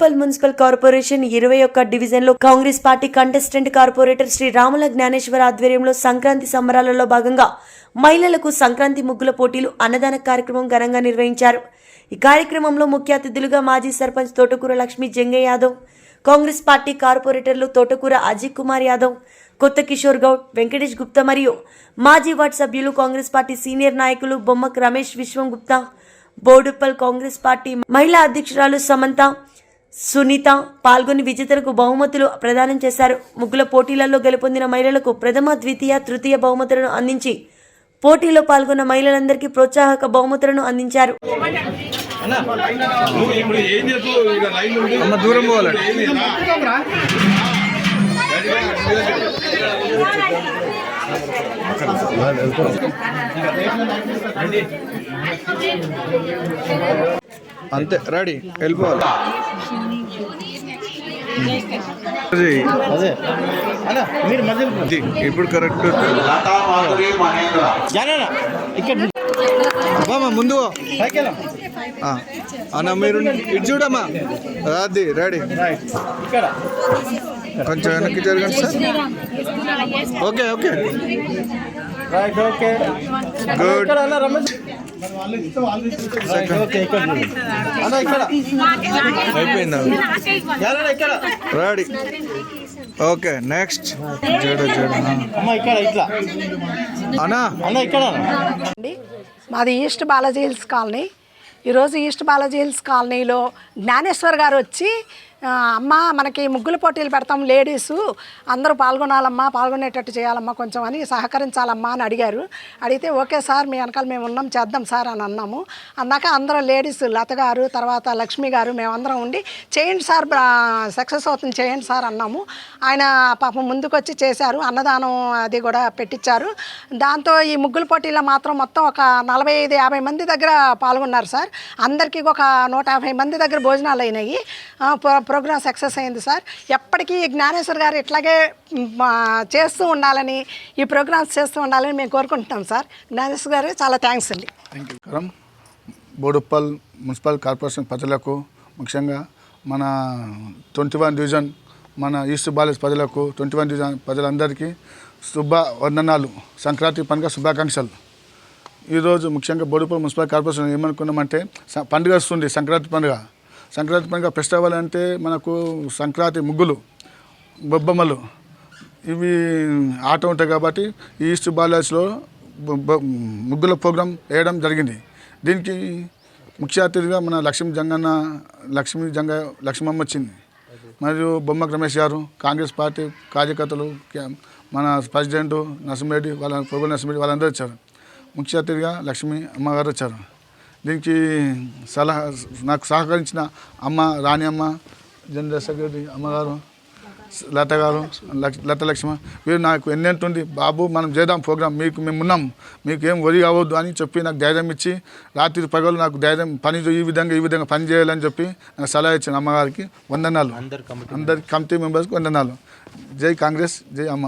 Boduppal municipal corporation ఇరవై ఒక్క డివిజన్లో Congress party contestant corporator Shri Ramula Gnaneshwara ఆధ్వర్యంలో సంక్రాంతి సంబరాలలో భాగంగా మహిళలకు సంక్రాంతి ముగ్గుల పోటీలు అన్నదాన కార్యక్రమం ఘనంగా నిర్వహించారు. ఈ కార్యక్రమంలో ముఖ్య అతిథులుగా మాజీ సర్పంచ్ తోటకూర లక్ష్మి జంగయ్య యాదవ్ కాంగ్రెస్ పార్టీ కార్పొరేటర్లు తోటకూర అజిత్ కుమార్ యాదవ్ కొత్త కిషోర్ గౌడ్ వెంకటేష్ గుప్తా మరియు మాజీ వార్డు సభ్యులు కాంగ్రెస్ పార్టీ సీనియర్ నాయకులు బొమ్మక్ రమేష్ విశ్వం గుప్తా బోడుప్పల్ కాంగ్రెస్ పార్టీ మహిళా అధ్యక్షురాలు సమంత సునీత పాల్గొని విజేతలకు బహుమతులు ప్రదానం చేశారు. ముగ్గుల పోటీలలో గెలుపొందిన మహిళలకు ప్రథమ ద్వితీయ తృతీయ బహుమతులను అందించి పోటీలో పాల్గొన్న మహిళలందరికీ ప్రోత్సాహక బహుమతులను అందించారు. దూరం పోవాలి అంతే రెడీ వెళ్ళిపోవాలి. ఇప్పుడు కరెక్ట్. అమ్మా ముందు. అన్న మీరు ఇటు చూడమ్మా. అది రెడీ. కొంచెం వెనక్కి జరగండి sir. Okay okay. Right okay good ready okay next జడ జడ అమ్మ ఇక్కడ ఇట్లా. అన్నా. అన్న ఇక్కడ. అన్న. అండి మాది ఈస్ట్ బాలాజీ హిల్స్ కాలనీ. ఈరోజు ఈస్ట్ బాలాజీ హిల్స్ కాలనీలో జ్ఞానేశ్వర్ గారు వచ్చి అమ్మ మనకి ముగ్గుల పోటీలు పెడతాం లేడీసు. అందరూ పాల్గొనాలమ్మా పాల్గొనేటట్టు చేయాలమ్మా కొంచెం అని సహకరించాలమ్మా అని అడిగారు. అడిగితే ఓకే సార్ మీ వెనకాల మేము ఉన్నాం చేద్దాం సార్ అని అన్నాము. అన్నాక అందరూ లేడీస్ లత గారు తర్వాత లక్ష్మి గారు మేమందరం ఉండి చేయండి సార్ సక్సెస్ అవుతుంది చేయండి సార్ అన్నాము. ఆయన పాపం ముందుకొచ్చి చేశారు. అన్నదానం అది కూడా పెట్టించారు దాంతో ఈ ముగ్గుల పోటీలో మాత్రం మొత్తం ఒక నలభై ఐదు యాభై మంది దగ్గర పాల్గొన్నారు సార్. అందరికీ ఒక నూట యాభై మంది దగ్గర భోజనాలు అయినాయి. ప్రోగ్రామ్ సక్సెస్ అయింది సార్. ఎప్పటికీ జ్ఞానేశ్వర్ గారు ఇట్లాగే చేస్తూ ఉండాలని ఈ ప్రోగ్రామ్స్ చేస్తూ ఉండాలని మేము కోరుకుంటున్నాం సార్. జ్ఞానేశ్వర్ గారు చాలా థ్యాంక్స్ అండి. నమస్కారం బోడుప్పల్ మున్సిపల్ కార్పొరేషన్ ప్రజలకు ముఖ్యంగా మన ట్వంటీ వన్ డివిజన్ మన ఈస్ట్ బాలేజ్ ప్రజలకు ట్వంటీ వన్ డివిజన్ ప్రజలందరికీ శుభ వందనాలు. సంక్రాంతి పండుగ శుభాకాంక్షలు. ఈరోజు ముఖ్యంగా బోడుపల్ మున్సిపల్ కార్పొరేషన్ ఏమనుకున్నామంటే పండుగ వస్తుంది సంక్రాంతి పండుగ. సంక్రాంతి పండుగ ఫెస్టివల్ అంటే మనకు సంక్రాంతి ముగ్గులు బొబ్బమ్మలు. ఇవి ఆట ఉంటాయి కాబట్టి ఈస్ట్ బాలాజ్లో బొ- ముగ్గుల ప్రోగ్రాం వేయడం జరిగింది. దీనికి ముఖ్య అతిథిగా మన లక్ష్మీ జంగన్న లక్ష్మీ జంగ లక్ష్మమ్మ వచ్చింది. మరియు బొమ్మ రమేష్ గారు కాంగ్రెస్ పార్టీ కార్యకర్తలు మన ప్రెసిడెంట్ నరసింహరెడ్డి వాళ్ళ ప్రభుత్వ నరసింహరెడ్డి వాళ్ళందరూ వచ్చారు. ముఖ్య అతిథిగా లక్ష్మీ అమ్మగారు వచ్చారు. దీనికి సలహా నాకు సహకరించిన అమ్మ రాణి అమ్మ జనరల్ సెక్రటరీ అమ్మగారు లత గారు లత లక్ష్మ వీరు నాకు ఎన్నెంటుంది బాబు మనం చేద్దాం ప్రోగ్రామ్ మీకు మేము ఉన్నాం మీకు ఏం వరి అవ్వద్దు అని చెప్పి నాకు ధైర్యం ఇచ్చి రాత్రి పగలు నాకు ధైర్యం పని ఈ విధంగా ఈ విధంగా పని చేయాలని చెప్పి నాకు సలహా ఇచ్చిన అమ్మగారికి వందనాలు. అందరి కమిటీ మెంబర్స్కి వందనాలు. జై కాంగ్రెస్ జై అమ్మ.